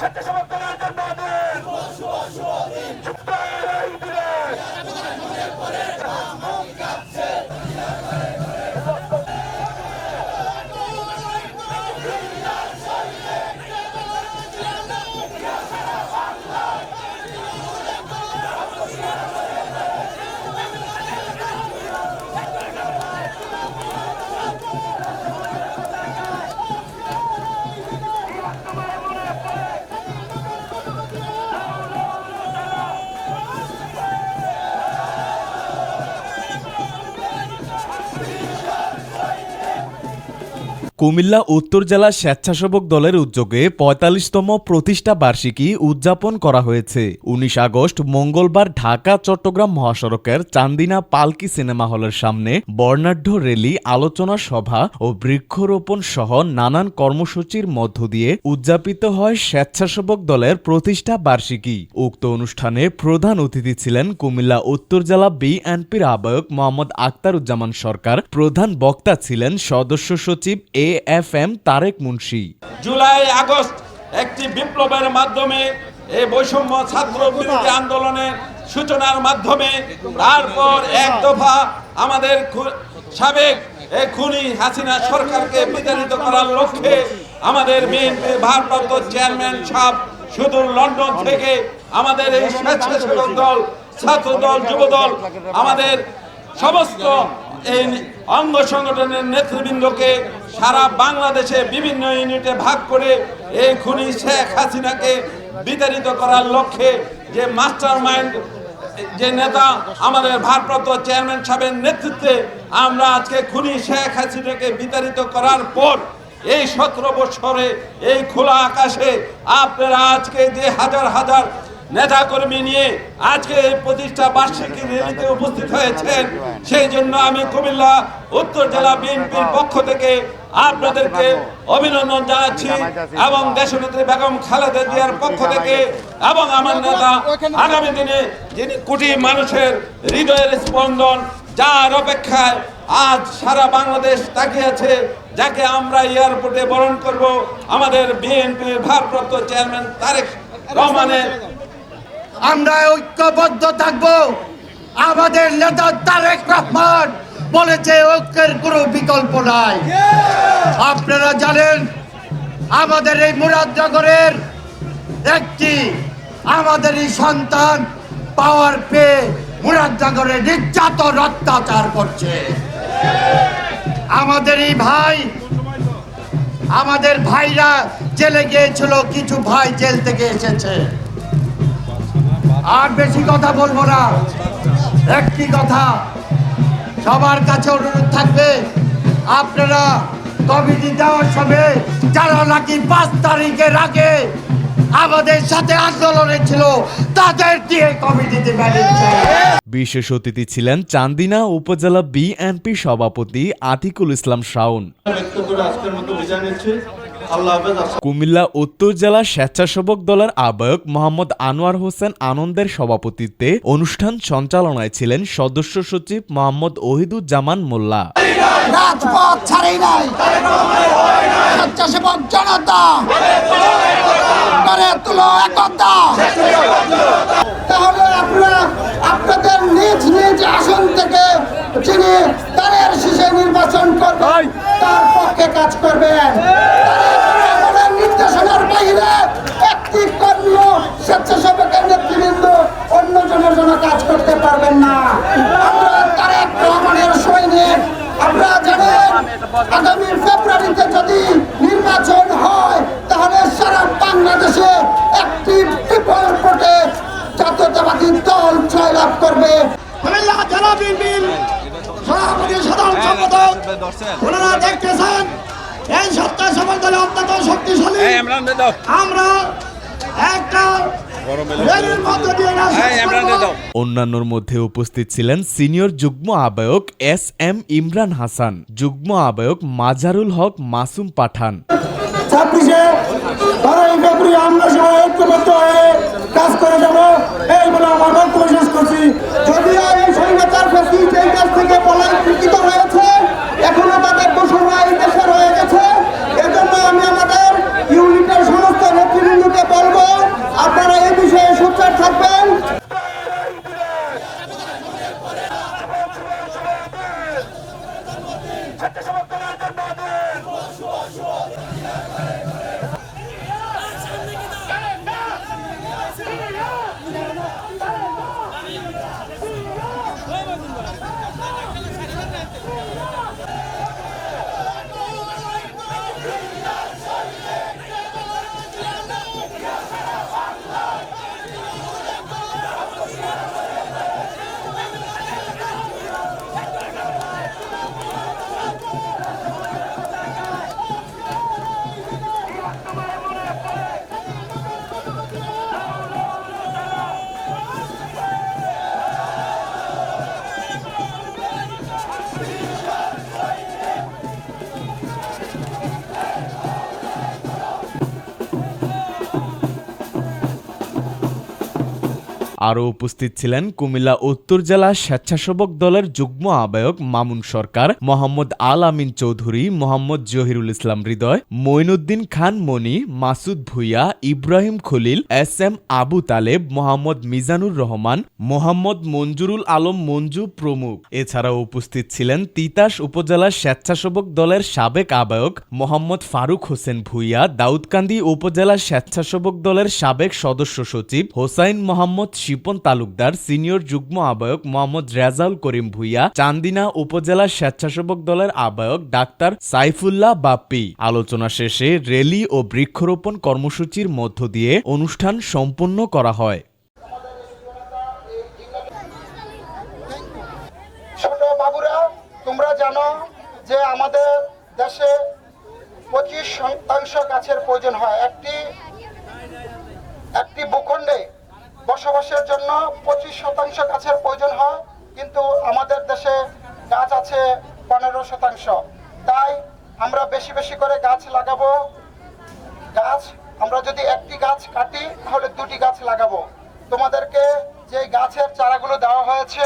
স্বেচ্ছাসেবক দলের জন্মদিন কুমিল্লা উত্তর জেলা স্বেচ্ছাসেবক দলের উদ্যোগে পঁয়তাল্লিশতম প্রতিষ্ঠা বার্ষিকী উদযাপন করা হয়েছে। উনিশ আগস্ট মঙ্গলবার ঢাকা, চট্টগ্রাম মহাসড়কের চান্দিনা পালকি সিনেমা হলের সামনে বর্ণাঢ্য রেলি আলোচনা সভা ও বৃক্ষরোপণ সহ নানান কর্মসূচির মধ্য দিয়ে উদযাপিত হয় স্বেচ্ছাসেবক দলের প্রতিষ্ঠা বার্ষিকী। উক্ত অনুষ্ঠানে প্রধান অতিথি ছিলেন কুমিল্লা উত্তর জেলা বিএনপির আহ্বায়ক মোহাম্মদ আক্তারুজ্জামান সরকার। প্রধান বক্তা ছিলেন সদস্য সচিব A F M Tareq Munshi. July August একটি বিপ্লবের মাধ্যমে এই বৈষম্য ছাত্র বিরোধী আন্দোলনের সূচনার মাধ্যমে তারপর এক দফা আমাদের সাবেক খুনি হাসিনা সরকারকে বিতাড়িত করার লক্ষ্যে আমাদের বিএনপির ভারপ্রাপ্ত চেয়ারম্যান সাহেব সুদূর লন্ডন থেকে আমাদের এই স্বেচ্ছাসেবক দল, ছাত্র দল, যুব দল, আমাদের সমস্ত এই অঙ্গ সংগঠনের নেতৃবৃন্দকে সারা বাংলাদেশে বিভিন্ন ইউনিটে ভাগ করে এই খুনি শেখ হাসিনাকে বিতাড়িত করার লক্ষ্যে যে মাস্টার মাইন্ড যে নেতা, আমাদের ভারপ্রাপ্ত চেয়ারম্যান সাহেবের নেতৃত্বে আমরা আজকে খুনি শেখ হাসিনাকে বিতাড়িত করার পর এই সতেরো বছরে এই খোলা আকাশে আপনারা আজকে যে হাজার হাজার নেতা কর্মী নিয়ে আজকে এই প্রতিষ্ঠা বার্ষিকী র্যালিতে উপস্থিত হয়েছেন। সেই জন্য আমি কুমিল্লা, উত্তর জেলা বিএনপির পক্ষ থেকে আপনাদেরকে অভিনন্দন জানাচ্ছি এবং দেশনেত্রী বেগম খালেদা জিয়ার পক্ষ থেকে এবং আমার নেতা আগামী দিনে যিনি কোটি মানুষের হৃদয়ের স্পন্দন, যার অপেক্ষায় আজ সারা বাংলাদেশ তাকিয়ে আছে, যাকে আমরা এয়ারপোর্টে বরণ করব, আমাদের বিএনপির ভারপ্রাপ্ত চেয়ারম্যান তারেক রহমানের আমরা ঐক্যবদ্ধ থাকব। আমাদের নেতা তারেক রহমান বলেছে ঐক্যের কোনো বিকল্প নাই। আপনারা জানেন আমাদের এই মুরাদনগরের একটি আমাদেরই সন্তান পাওয়ার পেয়ে মুরাদনগরে নির্যাতন অত্যাচার করছে। আমাদের এই ভাই আমাদের ভাইরা জেলে গিয়েছিল কিছু ভাই জেল থেকে এসেছে। আর বেশি কথা বলব না। একটি কথা সবার কাছে অনুরোধ থাকবে আপনারা কমিটি দেওয়ার সময় যারা নাকি পাঁচ তারিখের আগে আমাদের সাথে আন্দোলনে ছিল তাদের দিয়ে কমিটিতে বিশেষ অতিথি ছিলেন চান্দিনা উপজেলা বিএনপি সভাপতি আতিকুল ইসলাম শাওন। ব্যক্ত আজকের মতো বিদায় নিচ্ছি। কুমিল্লা উত্তর জেলা স্বেচ্ছাসেবক দলের আহ্বায়ক মোহাম্মদ আনোয়ার হোসেন আনন্দের সভাপতিত্বে অনুষ্ঠান সঞ্চালনায় ছিলেন সদস্য সচিব মোহাম্মদ ওহিদুজ্জামান মোল্লা। রাজপথ ছাড়েই নাই। স্বেচ্ছাসেবক জনতা। করে তুলো একতা। তাহলে আপনারা আপনাদের নিজ নিজ আসন থেকে যিনি তারের শীষে নির্বাচন করবেন তার পক্ষে কাজ করবেন তারেক নির্দেশনার বাইরে একটি কর্মীয় স্বেচ্ছাসেবকের নেতৃবৃন্দ অন্য জনের জন্য কাজ করতে পারবেন না আমরা তারেক রহমানের সৈনিক আপনারা জানেন আগামী ফেব্রুয়ারিতে যদি নির্বাচন হয় তাহলে সারা বাংলাদেশে একটি ট্রিপল ভোটে জাতীয়তাবাদী দল জয়লাভ করবে। জেলা বিএনপির সভাপতি সাধারণ সম্পাদক ওনারা দেখতেছেন এই সত্তা সমাজ দলে অত্যন্ত শক্তিশালী। আমরা একটা রেলের মধ্য দিয়ে না অন্যান্যর মধ্যে উপস্থিত ছিলেন সিনিয়র যুগ্ম আহ্বায়ক এস এম ইমরান হাসান যুগ্ম আহ্বায়ক মাজারুল হক মাসুম পাঠান। ছাব্বিশে বারোই ফেব্রুয়ারি আমরা সবাই ঐক্যবদ্ধ হয়ে কাজ করে যাব। এই বলে আমার বক্তব্য শেষ করছি। যদিও এই সৈন্য চার ফেসি এই কাজ থেকে পলায়িত হয়েছে আরও উপস্থিত ছিলেন কুমিল্লা উত্তর জেলা স্বেচ্ছাসেবক দলের যুগ্ম আহ্বায়ক মামুন সরকার, মোহাম্মদ আল আমিন চৌধুরী, মোহাম্মদ জহিরুল ইসলাম হৃদয়, মঈনুদ্দিন খান মনি মাসুদ ভুইয়া, ইব্রাহিম খলিল, এস এম আবু তালেব, মোহাম্মদ মিজানুর রহমান, মোহাম্মদ মঞ্জুরুল আলম মঞ্জু প্রমুখ। এছাড়াও উপস্থিত ছিলেন তিতাস উপজেলার স্বেচ্ছাসেবক দলের সাবেক আহ্বায়ক মোহাম্মদ ফারুক হোসেন ভুইয়া, দাউদকান্দি উপজেলা স্বেচ্ছাসেবক দলের সাবেক সদস্য সচিব হোসাইন মোহাম্মদ শিপন তালুকদার, সিনিয়র যুগ্ম আহ্বায়ক মোহাম্মদ রেজাউল করিম ভুইয়া, চান্দিনা উপজেলা স্বেচ্ছাসেবক দলের আহ্বায়ক ডাক্তার সাইফুল্লাহ বাপ্পি। আলোচনা শেষে র্যালি ও বৃক্ষরোপণ কর্মসূচির মধ্য দিয়ে অনুষ্ঠান সম্পন্ন করা হয়। তোমরা জানো যে আমাদের দেশে পঁচিশ শতাংশ গাছের প্রয়োজন হয়। একটি একটি ভূখণ্ডে বসবাসের জন্য পঁচিশ শতাংশ গাছের প্রয়োজন হয়, কিন্তু আমাদের দেশে গাছ আছে পনেরো শতাংশ। তাই আমরা বেশি বেশি করে গাছ লাগাবো। গাছ, আমরা যদি একটি গাছ কাটি, তাহলে দুটি গাছ লাগাবো। তোমাদেরকে যে গাছের চারাগুলো দেওয়া হয়েছে,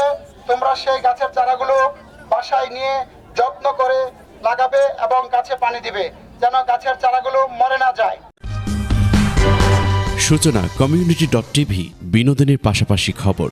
তোমরা সেই গাছের চারাগুলো বাসায় নিয়ে যত্ন করে লাগাবে এবং গাছে পানি দিবে, যেন গাছের চারাগুলো মরে না যায়। সূচনা কমিউনিটি ডট টিভি বিনোদনের পাশাপাশি খবর।